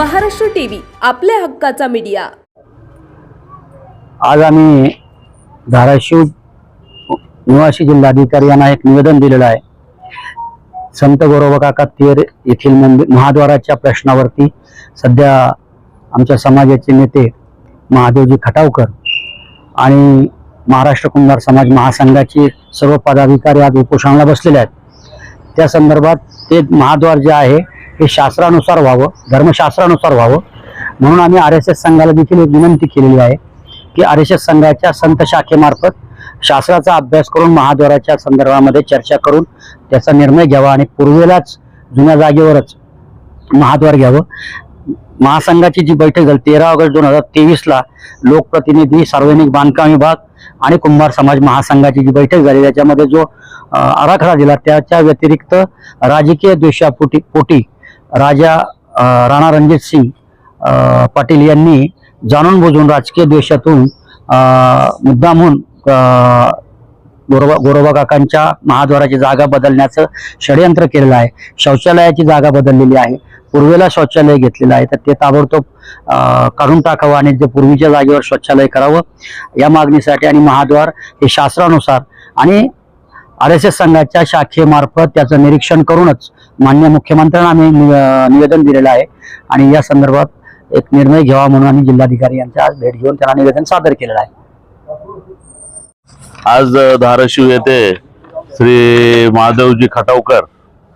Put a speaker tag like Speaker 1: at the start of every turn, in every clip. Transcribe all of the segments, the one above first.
Speaker 1: Maharashtra TV आपल्या हक्काचा media.
Speaker 2: आज आम्ही धाराशिव निवासी जिल्हाधिकारी यांना एक निवेदन दिलेलं आहे. संत गोरोबा काका तेर येथील मंदिर महाद्वाराच्या प्रश्नावरती सध्या आमच्या समाजाचे नेते महादेवजी खटावकर आणि महाराष्ट्र कुंभार समाज महासंघाचे सर्व पदाधिकारी आज उपोषणाला बसलेले आहेत. त्या संदर्भात ते महाद्वार जे आहे हे शास्त्रानुसार व्हावं धर्मशास्त्रानुसार व्हावं. म्हणून आम्ही आर एस एस संघाला देखील एक विनंती केलेली आहे की आर एस एस संघाच्या संत शाखेमार्फत शास्त्राचा अभ्यास करून महाद्वाराच्या संदर्भामध्ये चर्चा करून त्याचा निर्णय घ्यावा आणि पूर्वेलाच जुन्या जागेवरच महाद्वार घ्यावं. महासंघाची जी बैठक झाली तेरा ऑगस्ट दोन हजार तेवीसला लोकप्रतिनिधी सार्वजनिक बांधकाम विभाग आणि कुंभार समाज महासंघाची जी बैठक झाली त्याच्यामध्ये जो आराखडा दिला त्याच्या व्यतिरिक्त राजकीय द्वेषापोटी पोटी राजा राणा रणजित सिंग पाटील यांनी जाणून बुजून राजकीय द्वेषातून मुद्दामून मुद्दामहून गोरोबा गोरोबा काकांच्या महाद्वाराची जागा बदलण्याचं षडयंत्र केलेलं आहे. शौचालयाची जागा बदललेली आहे. पूर्वेला शौचालय घेतलेलं आहे. तर ते ताबडतोब काढून टाकावं आणि जे पूर्वीच्या जागेवर शौचालय करावं या मागणीसाठी आणि महाद्वार हे शास्त्रानुसार आणि आर एस एस संघाच्या शाखेमार्फत त्याचं निरीक्षण करूनच मान्य मुख्यमंत्र्यांना आम्ही नि- निवेदन दिलेलं आहे. आणि या संदर्भात एक निर्णय घ्यावा म्हणून आम्ही जिल्हाधिकारी यांच्या आज भेट घेऊन त्यांना निवेदन सादर केलेलं आहे.
Speaker 3: आज धाराशिव येथे श्री महादेवजी खटावकर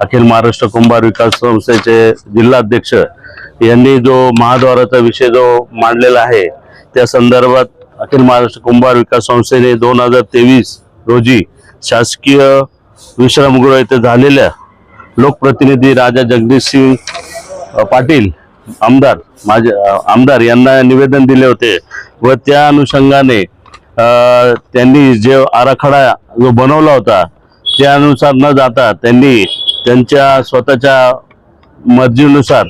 Speaker 3: अखिल महाराष्ट्र कुंभार विकास संस्थेचे जिल्हाध्यक्ष यांनी जो महाद्वाराचा विषय जो मांडलेला आहे त्या संदर्भात अखिल महाराष्ट्र कुंभार विकास संस्थेने दोन हजार तेवीस रोजी शासकीय विश्रामगृह येथे झालेल्या लोकप्रतिनिधी राजा जगदीश सिंग पाटील आमदार माझे आमदार यांना निवेदन दिले होते व त्या अनुषंगाने त्यांनी जे आराखडा जो बनवला होता त्यानुसार न जाता त्यांनी त्यांच्या स्वतःच्या मर्जीनुसार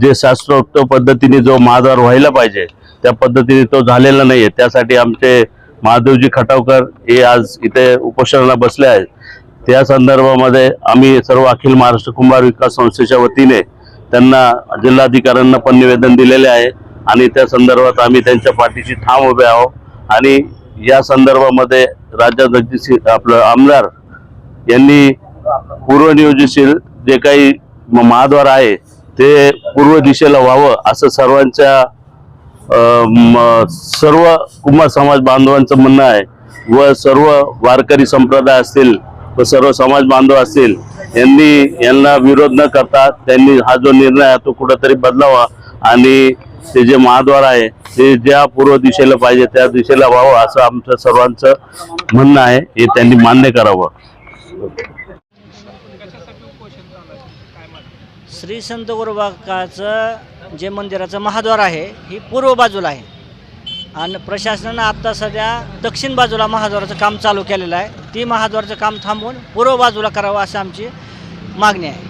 Speaker 3: जे शास्त्रोक्त पद्धतीने जो महाद्वार व्हायला पाहिजे त्या पद्धतीने तो झालेला नाही आहे त्यासाठी आमचे महादेवजी खटावकर हे आज इथे उपोषणाला बसले आहेत. त्या संदर्भामध्ये आम्ही सर्व अखिल महाराष्ट्र कुंभार विकास संस्थेच्या वतीने त्यांना जिल्हाधिकाऱ्यांना पण निवेदन दिलेले आहे आणि त्या संदर्भात आम्ही त्यांच्या पाठीशी ठाम उभे आहोत. आणि या संदर्भामध्ये राज्य जगदीश आपलं आमदार यांनी पूर्वनियोजित जे काही म- महाद्वार आहे ते पूर्व दिशेला व्हावं असं सर्वांच्या म- सर्व कुंभार समाज बांधवांचं म्हणणं आहे व सर्व वारकरी संप्रदाय असतील व सर्व समाज बांधव असतील यांनी यांना विरोध न करता त्यांनी हा जो निर्णय आहे तो कुठंतरी बदलावा आणि ते जे महाद्वार आहे ते ज्या पूर्व दिशेला पाहिजे त्या दिशेला व्हावं असं आमचं सर्वांचं म्हणणं आहे. हे त्यांनी मान्य करावं.
Speaker 4: श्री संत गुरुबाकाचं जे मंदिराचं महाद्वार आहे ही पूर्व बाजूला आहे. आणि प्रशासनानं आत्ता सध्या दक्षिण बाजूला महाद्वाराचं काम चालू केलेलं आहे. ती महाद्वाराचं काम थांबवून पूर्व बाजूला करावं असं आमची मागणी आहे.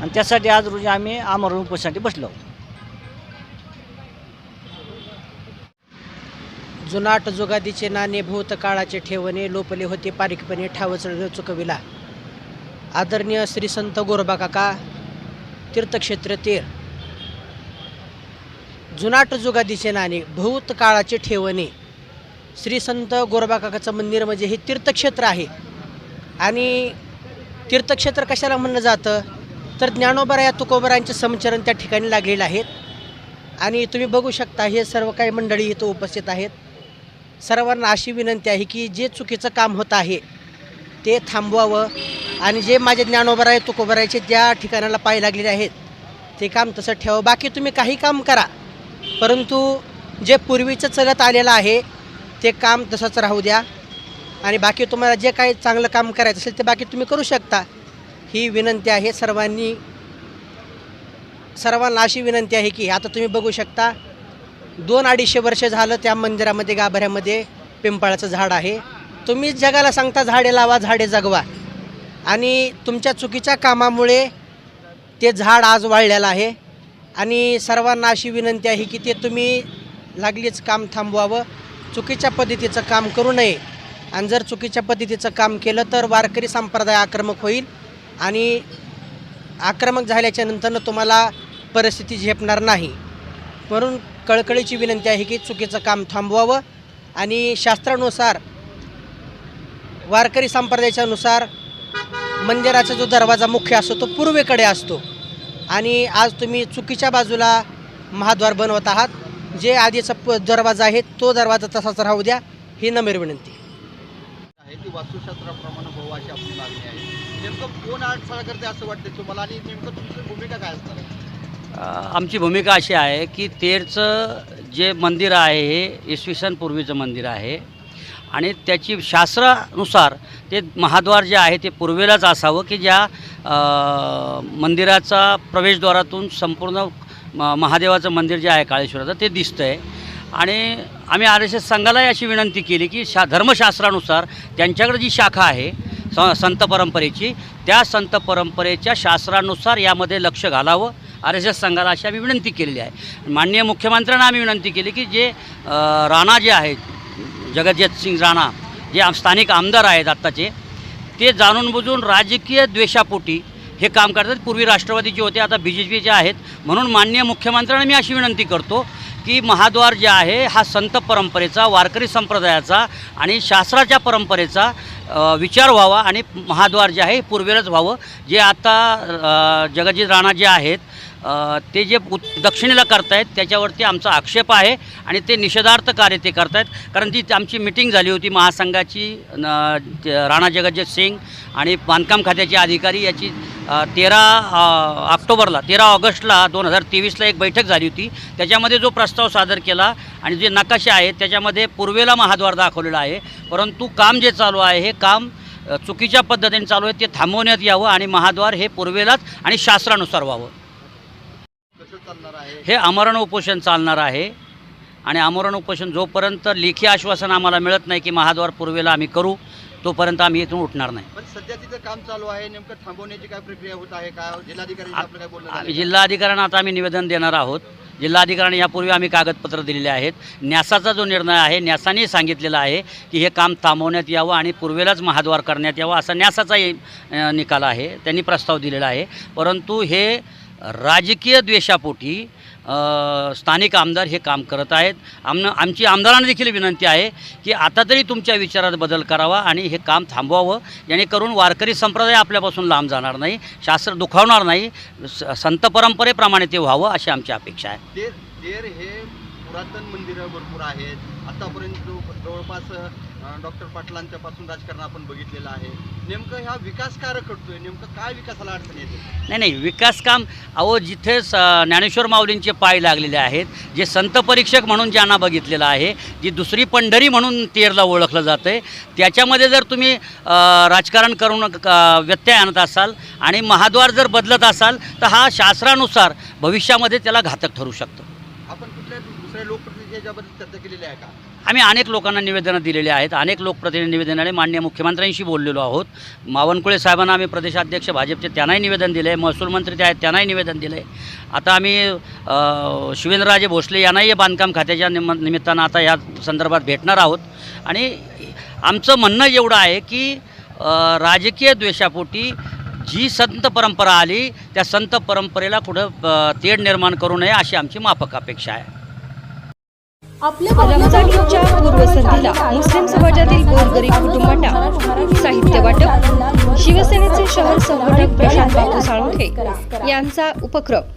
Speaker 4: आणि त्यासाठी आज रोजी आम्ही आमरण उपोषणासाठी बसलो.
Speaker 5: जुनाट जुगादीचे नाणे भूतकाळाचे ठेवणे लोपले होते पारिकपणे ठावचळ चुकविला. आदरणीय श्री संत गोरबा काका तीर्थक्षेत्र तीर. जुनाट जुगादीचे नाणे भूतकाळाचे ठेवणे. श्री संत गोरबाकाकाचं मंदिर म्हणजे हे तीर्थक्षेत्र आहे. आणि तीर्थक्षेत्र कशाला म्हणलं जातं? तर ज्ञानोबरा या तुकोबरांचे समचरण त्या ठिकाणी लागलेले आहेत आणि तुम्ही बघू शकता हे सर्व काही मंडळी इथं उपस्थित आहेत. सर्वांना अशी विनंती आहे की जे चुकीचं काम होत आहे ते थांबवावं. आणि जे माझे ज्ञानोबर आहे तुकोबरायचे ज्या ठिकाणाला पाय लागलेले आहेत ते काम तसं ठेवा बाकी तुम्ही काही काम करा. परंतु जे पूर्वीचं चलत आलेलं आहे ते काम तसंच राहू द्या. आणि बाकी तुम्हाला जे काही चांगलं काम करायचं असेल ते बाकी तुम्ही करू शकता. ही विनंती आहे सर्वांनी सर्वांना अशी विनंती आहे की आता तुम्ही बघू शकता दोन अडीचशे वर्ष झालं त्या मंदिरामध्ये गाभाऱ्यामध्ये पिंपळाचं झाड आहे. तुम्ही जगाला सांगता झाडे लावा झाडे जगवा. आणि तुमच्या चुकीच्या कामामुळे ते झाड आज वाळलेलं आहे. आणि सर्वांना अशी विनंती आहे की ते तुम्ही लागलीच काम थांबवावं. चुकीच्या पद्धतीचं काम करू नये. आणि जर चुकीच्या पद्धतीचं काम केलं तर वारकरी संप्रदाय आक्रमक होईल आणि आक्रमक झाल्याच्या नंतरनं तुम्हाला परिस्थिती झेपणार नाही. म्हणून कळकळीची विनंती आहे की चुकीचं काम थांबवावं आणि शास्त्रानुसार वारकरी संप्रदायाच्यानुसार मंदिराचा जो दरवाजा मुख्य असतो तो पूर्वेकडे असतो. आणि आज तुम्ही चुकीच्या बाजूला महाद्वार बनवत आहात. जे आधीचा प दरवाजा आहे तो दरवाजा तसाच राहू द्या. ही नम्र विनंती.
Speaker 6: आहे ती वास्तुशास्त्राप्रमाणे भाऊ अशी आपली मागणी आहे. नेमकं कोण अडथळा करते असं वाटतं तुम्हाला आणि नेमकं तुमची भूमिका काय असणार आहे?
Speaker 7: अ, आमची भूमिका अशी आहे की तेरचं जे मंदिर आहे हे इसवी सन पूर्वीचं मंदिर आहे. आणि त्याची शास्त्रानुसार ते महाद्वार जे आहे ते पूर्वेलाच असावं की ज्या मंदिराचा प्रवेशद्वारातून संपूर्ण म महादेवाचं मंदिर जे आहे काळेश्वराचं ते दिसतं आहे आणि आम्ही आर एस एस संघालाही अशी विनंती केली की शा धर्मशास्त्रानुसार त्यांच्याकडे जी शाखा आहे स संत परंपरेची त्या संत परंपरेच्या शास्त्रानुसार यामध्ये लक्ष घालावं आर एस एस संघाला अशी आम्ही विनंती केलेली आहे. माननीय मुख्यमंत्र्यांना आम्ही विनंती केली की जे राणा जे आहेत जगजितसिंग राणा जे आम- स्थानिक आमदार आहेत आत्ताचे ते जाणून बुजून राजकीय द्वेषापोटी हे काम करतात. पूर्वी राष्ट्रवादीचे होते आता बी जे पीचे आहेत. म्हणून माननीय मुख्यमंत्र्यांना मी अशी विनंती करतो की महाद्वार जे आहे हा संत परंपरेचा वारकरी संप्रदायाचा आणि शास्त्राच्या परंपरेचा विचार व्हावा आणि महाद्वार जे आहे पूर्वेलाच व्हावं. जे आता जगजित राणा जे आहेत ते जे दक्षिणेला करतायत त्याच्यावरती आमचा आक्षेप आहे आणि ते निषेधार्थ कार्य ते करतायत. कारण ती आमची मिटिंग झाली होती महासंघाची न- राणा जगजित सिंग आणि बांधकाम खात्याचे अधिकारी याची तेरा ऑक्टोबरला तेरा ऑगस्टला दोन हजार तेवीसला एक बैठक झाली होती. त्याच्यामध्ये जो प्रस्ताव सादर केला आणि जे नकाशे आहेत त्याच्यामध्ये पूर्वेला महाद्वार दाखवलेला आहे. परंतु काम जे चालू आहे हे काम चुकीच्या पद्धतीने चालू आहे ते थांबवण्यात यावं आणि महाद्वार हे पूर्वेलाच आणि शास्त्रानुसार व्हावं. हे आमरण उपोषण चालणार आहे. आणि आमरण उपोषण जोपर्यंत लेखी आश्वासन आम्हाला मिळत नाही की महाद्वार पूर्वेला आम्ही करू तोपर्यंत आम्ही इथून उठणार नाही.
Speaker 6: पण सध्या तिथं काम चालू आहे. नेमकं थांबवण्याची काय प्रक्रिया होत आहे? का
Speaker 7: आम्ही
Speaker 6: का?
Speaker 7: जिल्हाधिकाऱ्यांना आता आम्ही निवेदन देणार आहोत. जिल्हाधिकाऱ्यांनी यापूर्वी आम्ही कागदपत्र दिलेले आहेत. न्यासाचा जो निर्णय आहे न्यासाने सांगितलेला आहे की हे काम थांबवण्यात यावं आणि पूर्वेलाच महाद्वार करण्यात यावं असा न्यासाचाही निकाल आहे. त्यांनी प्रस्ताव दिलेला आहे. परंतु हे राजकीय द्वेषापोटी स्थानिक आमदार हे काम करत आहेत. आम आमची आमदारांना देखील विनंती आहे की आता तरी तुमच्या विचारात बदल करावा आणि हे काम थांबवावं. जेणेकरून वारकरी संप्रदाय आपल्यापासून लांब जाणार नाही शास्त्र दुखावणार नाही स- संत परंपरेप्रमाणे ते व्हावं अशी आमची अपेक्षा आहे.
Speaker 6: तेर हे पुरातन मंदिरं भरपूर आहेत. आतापर्यंत जवळपास डॉक्टर पाटलांच्या पासून राजकारण आपण बघितलेलं आहे. नेमकं ह्या विकास का रखडतोय नेमकं काय विकासाला अडचण येते?
Speaker 7: नाही नाही विकास काम अहो जिथे स ज्ञानेश्वर माऊलींचे पाय लागलेले आहेत जे संत परीक्षक म्हणून ज्यांना बघितलेलं आहे जी दुसरी पंढरी म्हणून तेरला ओळखलं जातं आहे त्याच्यामध्ये जर तुम्ही अ, राजकारण करून अ, व्यत्यय आणत असाल आणि महाद्वार जर बदलत असाल तर हा शास्त्रानुसार भविष्यामध्ये त्याला घातक ठरू शकतं.
Speaker 6: आपण कुठल्या दुसऱ्या लोकप्रतिनिधी याच्याबद्दल चर्चा केलेली आहे का?
Speaker 7: आम्ही अनेक लोकांना निवेदनं दिलेली आहेत. अनेक लोकप्रतिनिधी निवेदनाने मान्य मुख्यमंत्र्यांशी बोललेलो आहोत. मावनकुळे साहेबांना आम्ही प्रदेशाध्यक्ष भाजपचे त्यांनाही निवेदन दिलं आहे महसूल मंत्री ते आहेत त्यांनाही निवेदन दिलं आहे आता आम्ही शिवेंद्रराजे भोसले यांनाही बांधकाम खात्याच्या निम निमित्तानं आता या संदर्भात भेटणार आहोत. आणि आमचं म्हणणं एवढं आहे की राजकीय द्वेषापोटी जी संत परंपरा आली त्या संत परंपरेला कुठं तेढ निर्माण करू नये अशी आमची माफक अपेक्षा आहे.
Speaker 1: रमजानच्या पूर्वसंध्येला मुस्लिम समाजातील गोरगरीब कुटुंबांना साहित्य वाटप शिवसेनेचे शहर संघटक प्रशांत बापू साळुंखे यांचा उपक्रम.